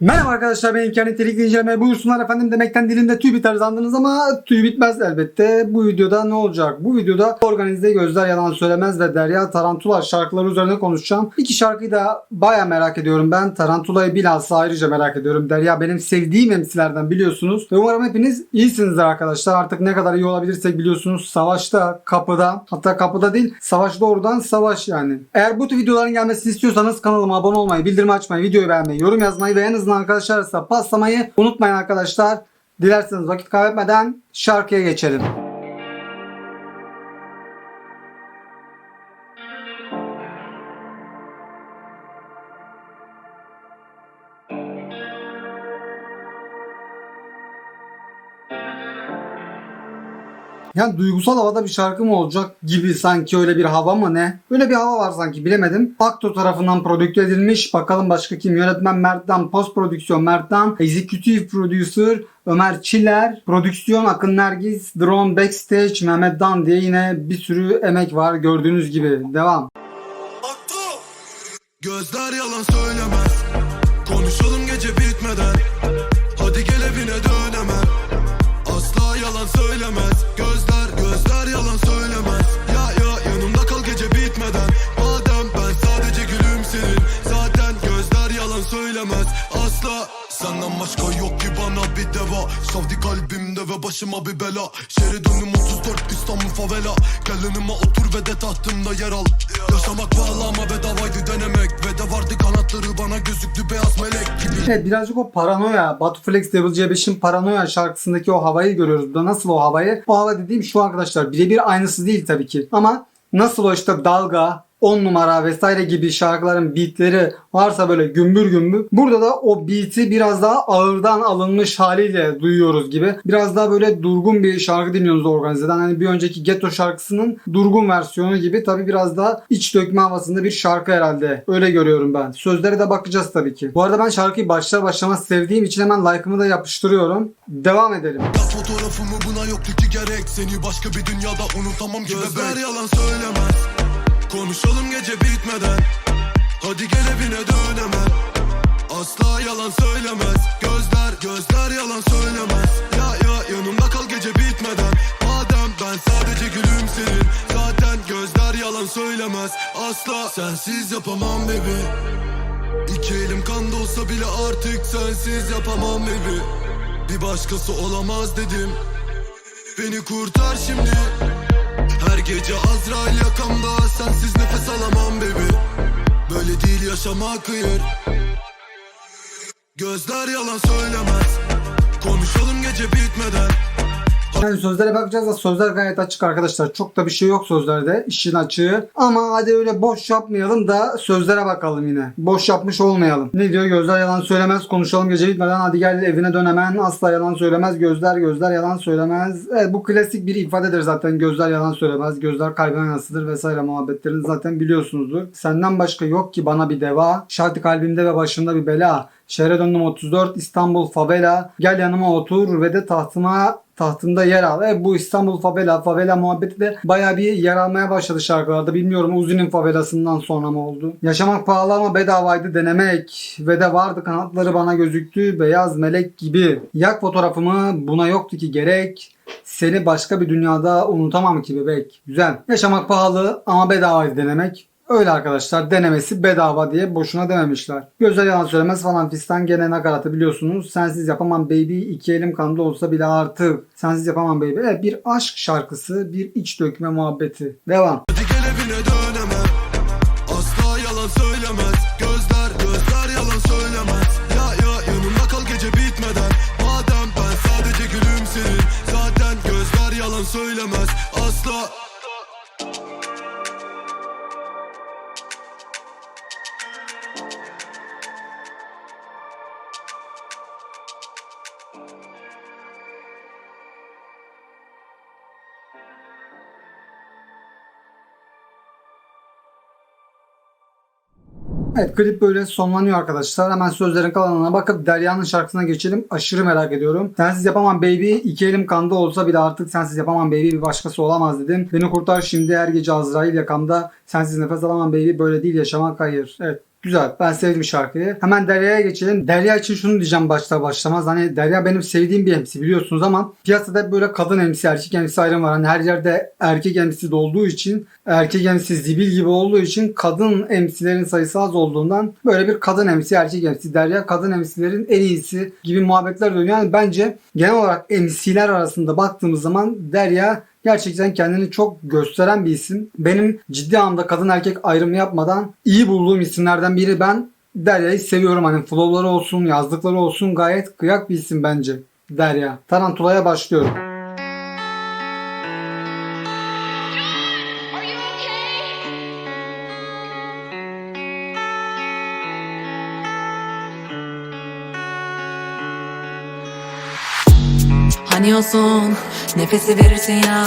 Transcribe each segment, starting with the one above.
Merhaba arkadaşlar ben İmkan Nitelikli İnceleme buyursunlar efendim demekten dilimde tüy biter sandınız ama tüy bitmez elbette. Bu videoda ne olacak? Bu videoda organize gözler yalan söylemez ve Derya Tarantula şarkıları üzerine konuşacağım. İki şarkıyı da baya merak ediyorum ben. Tarantula'yı bilhassa ayrıca merak ediyorum. Derya benim sevdiğim emsilerden biliyorsunuz. Ve umarım hepiniz iyisinizdir arkadaşlar. Artık ne kadar iyi olabilirsek biliyorsunuz. Savaşta, kapıda hatta kapıda değil savaş doğrudan savaş yani. Eğer bu tür videoların gelmesini istiyorsanız kanalıma abone olmayı, bildirim açmayı, videoyu beğenmeyi, yorum yazmayı ve en azından arkadaşlar arasında paslamayı unutmayın arkadaşlar. Dilerseniz vakit kaybetmeden şarkıya geçelim. Yani duygusal havada bir şarkı mı olacak gibi sanki öyle bir hava mı ne? Öyle bir hava var sanki bilemedim. Akto tarafından prodükte edilmiş. Bakalım başka kim? Yönetmen Mert'ten, post prodüksiyon Mert'ten, executive producer Ömer Çiller, prodüksiyon Akın Nergis, drone backstage Mehmet Dan diye yine bir sürü emek var gördüğünüz gibi. Devam. Gözler yalan söylemez Konuşalım gece bitmeden Hadi gel evine dön hemen Asla yalan söylemez Gözler Asla Senden başka yok ki bana bir deva Savdi kalbimde ve başıma bir bela Şehre dönüm 34 İstanbul favela Gel yanıma otur ve de tahtımda yer al Yaşamak pahalı ama bedavaydı denemek Ve de vardı kanatları bana gözüktü beyaz melek gibi Evet birazcık o paranoya, Batu Flex Devil C5'in paranoya şarkısındaki o havayı görüyoruz. Burada nasıl o havayı? O hava dediğim şu arkadaşlar birebir aynısı değil tabii ki. Ama nasıl o işte dalga, 10 numara vesaire gibi şarkıların beatleri varsa böyle gümbür gümbür. Burada da o beat'i biraz daha ağırdan alınmış haliyle duyuyoruz gibi. Biraz daha böyle durgun bir şarkı dinliyoruz organizeden. Hani bir önceki Ghetto şarkısının durgun versiyonu gibi. Tabi biraz daha iç dökme havasında bir şarkı herhalde. Öyle görüyorum ben. Sözlere de bakacağız tabii ki. Bu arada ben şarkıyı başlar başlamaz sevdiğim için hemen like'ımı da yapıştırıyorum. Devam edelim. Ya fotoğrafımı buna yoktu ki gerek Seni başka bir dünyada unutamam ki Gözler yalan söylemez Konuşalım gece bitmeden. Hadi gel evine dön hemen. Asla yalan söylemez. Gözler gözler yalan söylemez. Ya ya yanımda kal gece bitmeden. Madem ben sadece gülümserim Zaten gözler yalan söylemez. Asla sensiz yapamam baby. İki elim kanda olsa bile artık sensiz yapamam baby. Bir başkası olamaz dedim. Beni kurtar şimdi gece Azrail yakamda Sensiz nefes alamam baby Böyle değil yaşamak hayır Gözler yalan söylemez. Konuşalım gece bitmeden Yani sözlere bakacağız da sözler gayet açık arkadaşlar. Çok da bir şey yok sözlerde. işin açığı. Ama hadi öyle boş yapmayalım da sözlere bakalım yine. Boş yapmış olmayalım. Ne diyor? Gözler yalan söylemez. Konuşalım gece bitmeden. Hadi gel evine dön hemen. Asla yalan söylemez. Gözler gözler yalan söylemez. Evet bu klasik bir ifadedir zaten. Gözler yalan söylemez. Gözler kalbime yansıdır vesaire muhabbetlerini zaten biliyorsunuzdur. Senden başka yok ki bana bir deva. Şartı kalbimde ve başında bir bela. Şehre döndüm 34 İstanbul favela. Gel yanıma otur ve de tahtıma tahtında yer al. E, bu İstanbul favela, favela muhabbeti de baya bir yer almaya başladı şarkılarda. Bilmiyorum Uzi'nin favelasından sonra mı oldu? Yaşamak pahalı ama bedavaydı denemek. Ve de vardı kanatları bana gözüktü beyaz melek gibi. Yak fotoğrafımı buna yoktu ki gerek. Seni başka bir dünyada unutamam ki bebek. Güzel. Yaşamak pahalı ama bedavaydı denemek. Öyle arkadaşlar denemesi bedava diye boşuna dememişler. Gözler yalan söylemez falan fistan gene nakaratı biliyorsunuz. Sensiz yapamam baby iki elim kanlı olsa bile artık. Sensiz yapamam baby. Evet bir aşk şarkısı bir iç dökme muhabbeti. Devam. Hadi gel evine dön hemen Asla yalan söylemez Gözler Evet klip böyle sonlanıyor arkadaşlar. Hemen sözlerin kalanına bakıp Derya'nın şarkısına geçelim. Aşırı merak ediyorum. Sensiz yapamam baby. iki elim kanda olsa bile artık sensiz yapamam baby bir başkası olamaz dedim. Beni kurtar şimdi her gece Azrail yakamda. Sensiz nefes alamam baby. Böyle değil yaşamak hayır. Evet Güzel. Ben sevdim şarkıyı. Hemen Derya'ya geçelim. Derya için şunu diyeceğim başta başlamaz. Hani Derya benim sevdiğim bir MC biliyorsunuz ama piyasada böyle kadın MC, erkek MC ayrım var. Hani her yerde erkek MC olduğu için, erkek MC zibil gibi olduğu için kadın MC'lerin sayısı az olduğundan böyle bir kadın MC, erkek MC. Derya kadın MC'lerin en iyisi gibi muhabbetler dönüyor. Yani bence genel olarak MC'ler arasında baktığımız zaman Derya Gerçekten kendini çok gösteren bir isim. Benim ciddi anlamda kadın erkek ayrımı yapmadan iyi bulduğum isimlerden biri. Ben Derya'yı seviyorum. Hani flowları olsun, yazdıkları olsun gayet kıyak bir isim bence. Derya. Tarantula'ya başlıyorum. O son nefesi verirsin ya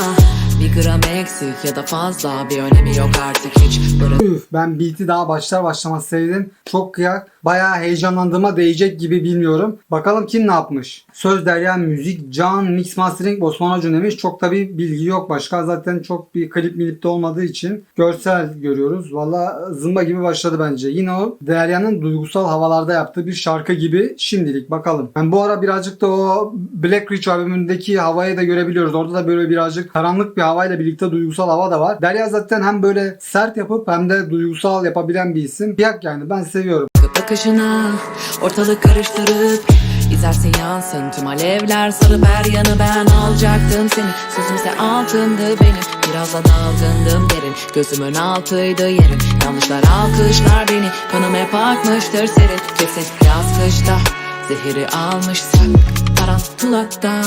Bir gram eksik ya da fazla bir önemi yok artık hiç Üf, ben beat'i daha başlar başlamaz sevdim. Çok kıyak. Bayağı heyecanlandığıma değecek gibi bilmiyorum. Bakalım kim ne yapmış. Söz Derya Müzik, Can, Mix Mastering, Osman Acun demiş. Çok da bir bilgi yok başka. Zaten çok bir klip milipte olmadığı için görsel görüyoruz. Valla zımba gibi başladı bence. Yine o Derya'nın duygusal havalarda yaptığı bir şarkı gibi şimdilik bakalım. Ben bu ara birazcık da o Black Rich albümündeki havayı da görebiliyoruz. Orada da böyle birazcık karanlık bir havayla birlikte duygusal hava da var. Derya zaten hem böyle sert yapıp hem de duygusal yapabilen bir isim. Yak yani ben seviyorum. Bakışına ortalık karıştırıp İzlersin yansın tüm alevler sarıp her yanı ben alacaktım seni. Sözümse altındı benim biraz da dalgındım derin. Gözümün altıydı yerin yanlışlar alkışlar beni. Kanım hep akmıştır serin. Kesin yaz kışta Zehiri almışsak. Tarantulakta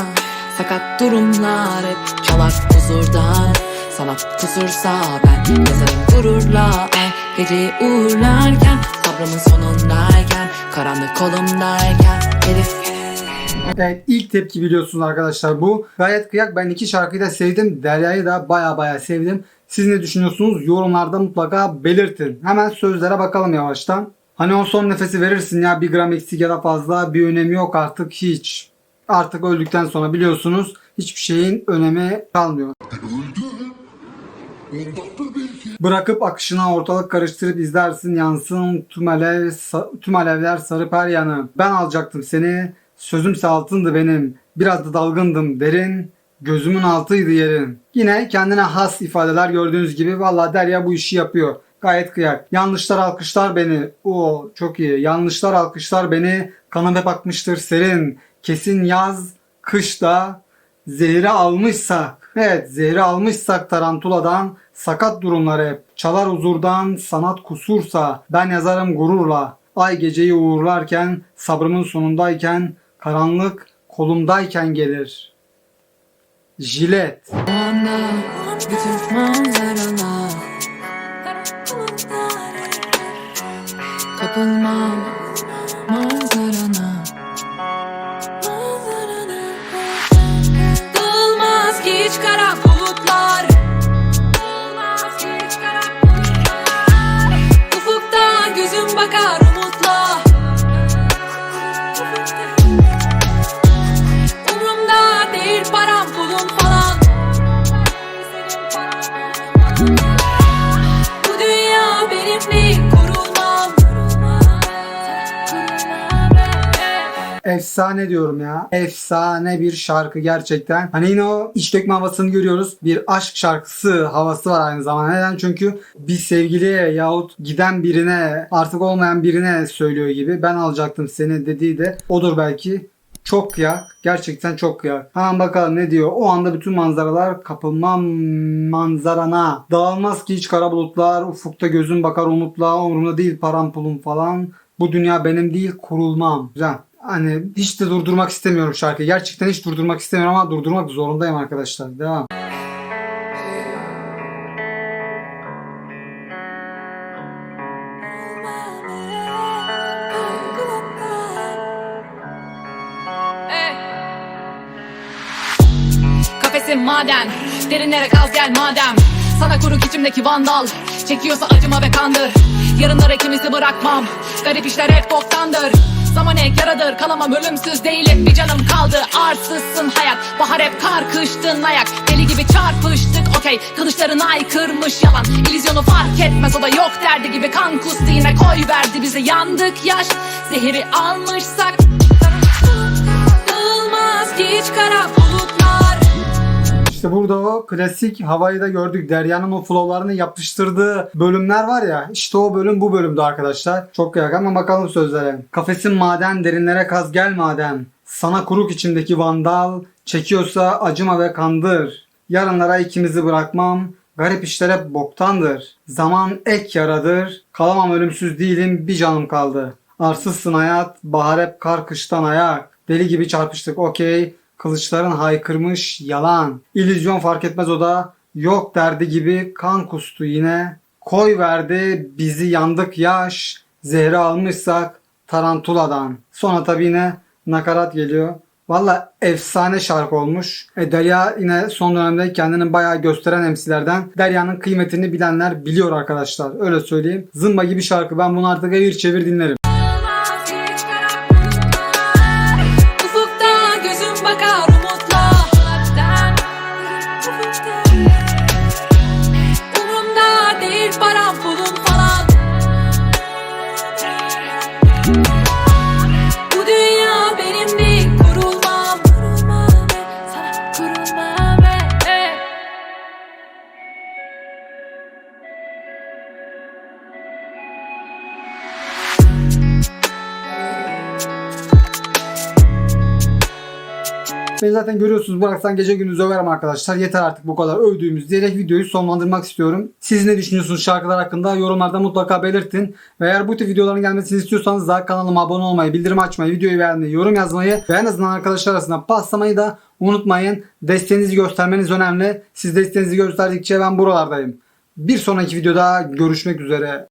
Sakat durumlar hep çalak huzurdan. Sanat kusursa ben yazarım gururla eh, Geceyi uğurlarken sabrımın sonundayken Karanlık kolumdayken Elif Evet ilk tepki biliyorsunuz arkadaşlar bu. Gayet kıyak. Ben iki şarkıyı da sevdim. Derya'yı da baya baya sevdim. Siz ne düşünüyorsunuz? Yorumlarda mutlaka belirtin. Hemen sözlere bakalım yavaştan. Hani o son nefesi verirsin ya bir gram eksik ya da fazla bir önemi yok artık hiç. Artık öldükten sonra biliyorsunuz hiçbir şeyin önemi kalmıyor. Bırakıp akışına ortalık karıştırıp izlersin yansın tüm, alev, tüm alevler sarıp her yanı. Ben alacaktım seni sözümse altındı benim biraz da dalgındım derin gözümün altıydı yerin. Yine kendine has ifadeler gördüğünüz gibi valla Derya bu işi yapıyor. Gayet kıyak. Yanlışlar alkışlar beni. Oo çok iyi. Yanlışlar alkışlar beni. Kanım hep akmıştır serin. Kesin yaz, kışta zehri almışsak. Evet zehri almışsak tarantuladan sakat durumlar hep. Çalar huzurdan sanat kusursa ben yazarım gururla. Ay geceyi uğurlarken sabrımın sonundayken karanlık kolumdayken gelir. Jilet. Kapılmam manzarana Efsane diyorum ya. Efsane bir şarkı gerçekten. Hani yine o iç dökme havasını görüyoruz. Bir aşk şarkısı havası var aynı zamanda. Neden? Çünkü bir sevgiliye yahut giden birine artık olmayan birine söylüyor gibi. Ben alacaktım seni dediği de odur belki. Çok kıyak. Gerçekten çok kıyak. Hemen bakalım ne diyor. O anda bütün manzaralar kapılmam manzarana. Dağılmaz ki hiç kara bulutlar. Ufukta gözüm bakar umutla. Umurumda değil param pulum falan. Bu dünya benim değil kurulmam. Güzel. Hani hiç de durdurmak istemiyorum şarkıyı. Gerçekten hiç durdurmak istemiyorum ama durdurmak zorundayım arkadaşlar. Devam. Maden Derinlere kaz gel madem Sana kuruk içimdeki vandal Çekiyorsa acıma ve kandır Yarınlara ikimizi bırakmam Garip işler hep boktandır Zaman ek yaradır kalamam ölümsüz değilim bir canım kaldı Arsızsın hayat bahar hep kar kıştın ayak Deli gibi çarpıştık okey Kılıçların ay kırmış yalan İllüzyonu fark etmez o da yok derdi gibi Kan kustu yine koy verdi bize yandık yaş Zehri almışsak Dağılmaz ki hiç kara İşte burada o klasik havayı da gördük. Derya'nın o flowlarını yapıştırdığı bölümler var ya. İşte o bölüm bu bölümdü arkadaşlar. Çok kıyak ama bakalım sözlere. Kafesin maden derinlere kaz gel madem. Sana kuruk içindeki vandal. Çekiyorsa acıma ve kandır. Yarınlara ikimizi bırakmam. Garip işler hep boktandır. Zaman ek yaradır. Kalamam ölümsüz değilim bir canım kaldı. Arsızsın hayat. Bahar hep kar kıştan ayak. Deli gibi çarpıştık okey. Kılıçların haykırmış yalan. İllüzyon fark etmez o da. Yok derdi gibi kan kustu yine. Koy verdi bizi yandık yaş. Zehri almışsak tarantuladan. Sonra tabi yine nakarat geliyor. Valla efsane şarkı olmuş. E, Derya yine son dönemde kendini bayağı gösteren emsilerden. Derya'nın kıymetini bilenler biliyor arkadaşlar. Öyle söyleyeyim. Zımba gibi şarkı. Ben bunu artık evir çevir dinlerim. Beni zaten görüyorsunuz bıraksan gece gündüz överim arkadaşlar. Yeter artık bu kadar övdüğümüz diyerek videoyu sonlandırmak istiyorum. Siz ne düşünüyorsunuz şarkılar hakkında yorumlarda mutlaka belirtin. Ve eğer bu tip videoların gelmesini istiyorsanız daha kanalıma abone olmayı, bildirim açmayı, videoyu beğenmeyi, yorum yazmayı ve en azından arkadaşlar arasında paslamayı da unutmayın. Desteğinizi göstermeniz önemli. Siz desteğinizi gösterdikçe ben buralardayım. Bir sonraki videoda görüşmek üzere.